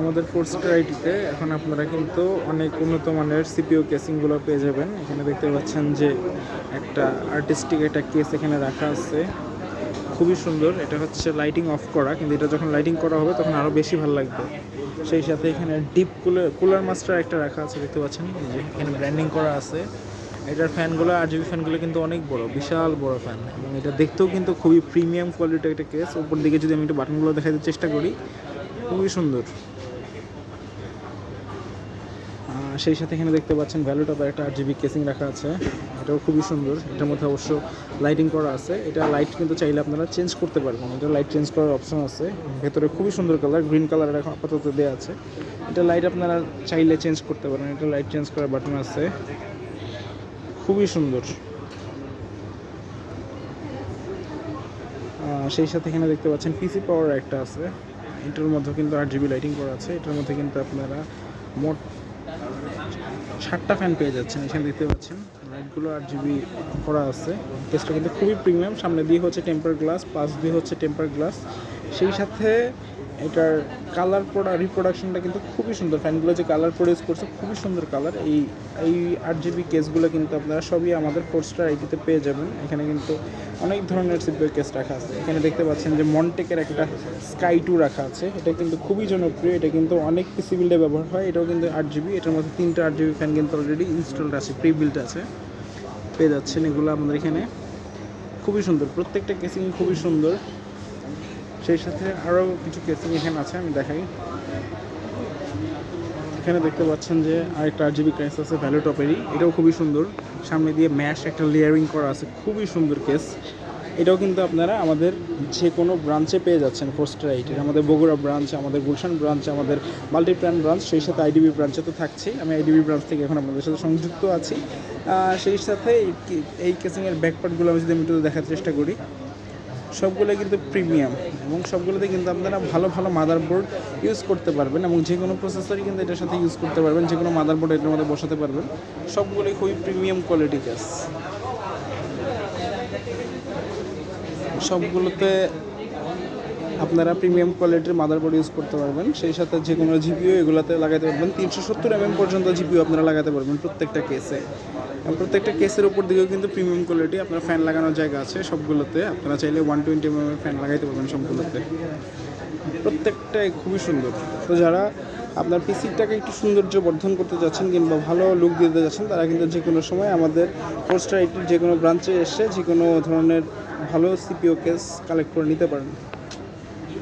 আমাদের ফোর্স আইটিতে এখন আপনারা কিন্তু অনেক উন্নত মানের সিপিও কেসিংগুলো পেয়ে যাবেন। এখানে দেখতে পাচ্ছেন যে একটা আর্টিস্টিক একটা কেস এখানে রাখা আছে। খুবই সুন্দর। এটা হচ্ছে লাইটিং অফ করা, কিন্তু এটা যখন লাইটিং করা হবে তখন আরও বেশি ভালো লাগবে। সেই সাথে এখানে ডিপ কুলার কুলার মাস্টার একটা রাখা আছে, দেখতে পাচ্ছেন? যে এখানে ব্র্যান্ডিং করা আছে। এটার ফ্যানগুলো আর জিবি ফ্যানগুলো কিন্তু অনেক বড়, বিশাল বড় ফ্যান এবং এটা দেখতেও কিন্তু খুবই প্রিমিয়াম কোয়ালিটির একটা কেস উপর দিকে যদি আমি একটু বাটনগুলো দেখাতে চেষ্টা করি, খুবই সুন্দর। সেই সাথে এখানে দেখতে পাচ্ছেন ভ্যালু টপের একটা আট জিবি কেসিং রাখা আছে। এটাও খুবই সুন্দর। এটার মধ্যে অবশ্য লাইটিং করা আছে। এটা লাইট কিন্তু চাইলে আপনারা চেঞ্জ করতে পারবেন। এটা লাইট চেঞ্জ করার অপশন আছে। ভেতরে খুবই সুন্দর কালার গ্রিন কালার এখন আপাতত দেওয়া আছে। এটা লাইট আপনারা চাইলে চেঞ্জ করতে পারেন। এটা লাইট চেঞ্জ করার বাটন আছে। খুবই সুন্দর। সেই সাথে এখানে দেখতে পাচ্ছেন পিসি পাওয়ার একটা আছে। এটার মধ্যে কিন্তু আট জিবি লাইটিং করা আছে। এটার মধ্যে কিন্তু আপনারা মোট ষাটটা ফ্যান পেয়ে যাচ্ছেন, এখানে দেখতে পাচ্ছেন। লাইটগুলো আট জিবি করা আছে। কেসটা কিন্তু খুবই প্রিমিয়াম সামনে দিয়ে হচ্ছে টেম্পার গ্লাস পাশ দিয়ে হচ্ছে টেম্পার গ্লাস সেই সাথে এটার কালার প্রোডা রিপ্রোডাকশনটা কিন্তু খুবই সুন্দর। ফ্যানগুলো যে কালার প্রডিউস করছে, খুবই সুন্দর কালার এই এই আট জিবি কেসগুলো কিন্তু আপনারা সবই আমাদের ফোর স্টার আইটিতে পেয়ে যাবেন। এখানে কিন্তু অনেক ধরনের সিপিও কেস রাখা আছে। এখানে দেখতে পাচ্ছেন যে মনটেকের একটা স্কাই টু রাখা আছে। এটা কিন্তু খুবই জনপ্রিয়। এটা কিন্তু অনেক পিসি বিল্ডে ব্যবহার হয়। এটাও কিন্তু আট জিবি এটার মধ্যে তিনটা আট জিবি ফ্যান কিন্তু অলরেডি ইনস্টলড আছে প্রি বিল্ড আছে। পেয়ে যাচ্ছেন এগুলো আমাদের এখানে। খুবই সুন্দর। প্রত্যেকটা কেসিং খুবই সুন্দর। সেই সাথে আরও কিছু কেসিং এখানে আছে, আমি দেখাই। এখানে দেখতে পাচ্ছেন যে আরেকটা আর জিবি কেস আছে ভ্যালু টপেরই এটাও খুবই সুন্দর। সামনে দিয়ে ম্যাশ একটা লেয়ারিং করা আছে, খুবই সুন্দর কেস এটাও কিন্তু আপনারা আমাদের যে কোনো ব্রাঞ্চে পেয়ে যাচ্ছেন ফোস্টার আইটের আমাদের বগুড়া ব্রাঞ্চ আমাদের গুলশান ব্রাঞ্চ আমাদের মাল্টিপ্ল্যান ব্রাঞ্চ সেই সাথে আইডিবি ব্রাঞ্চে তো থাকছেই। আমি আইডিবি ব্রাঞ্চ থেকে এখন আপনাদের সাথে সংযুক্ত আছি। সেই সাথে এই কেসিংয়ের ব্যাকপার্টগুলো আমি যদি আমি একটু দেখার চেষ্টা করি। সবগুলো কিন্তু প্রিমিয়াম এবং সবগুলোতে কিন্তু আপনারা ভালো ভালো মাদারবোর্ড ইউজ করতে পারবেন এবং যে কোনো প্রসেসরই কিন্তু এটার সাথে ইউজ করতে পারবেন, যে কোনো মাদারবোর্ড এটার মধ্যে বসাতে পারবেন। সবগুলোই খুবই প্রিমিয়াম কোয়ালিটি গ্যাস সবগুলোতে আপনারা প্রিমিয়াম কোয়ালিটির মাদারবোর্ড ইউজ করতে পারবেন। সেই সাথে যে কোনো জিপিও এগুলোতে লাগাতে পারবেন। তিনশো সত্তর এমএম পর্যন্ত জিপিও আপনারা লাগাতে পারবেন প্রত্যেকটা কেসে প্রত্যেকটা কেসের উপর দিকেও কিন্তু প্রিমিয়াম কোয়ালিটি আপনার ফ্যান লাগানোর জায়গা আছে সবগুলোতে। আপনারা চাইলে ওয়ান টোয়েন্টি এর ফ্যান লাগাইতে পারবেন সবগুলোতে। প্রত্যেকটাই খুবই সুন্দর। তো যারা আপনার পিসিটাকে একটু সৌন্দর্য বর্ধন করতে যাচ্ছেন কিংবা ভালো লুক দিতে যাচ্ছেন, তারা কিন্তু যে কোনো সময় আমাদের ফোর্স্টার আইটির যে কোনো ব্রাঞ্চে এসে যে কোনো ধরনের ভালো সিপিও কেস কালেক্ট করে নিতে পারেন।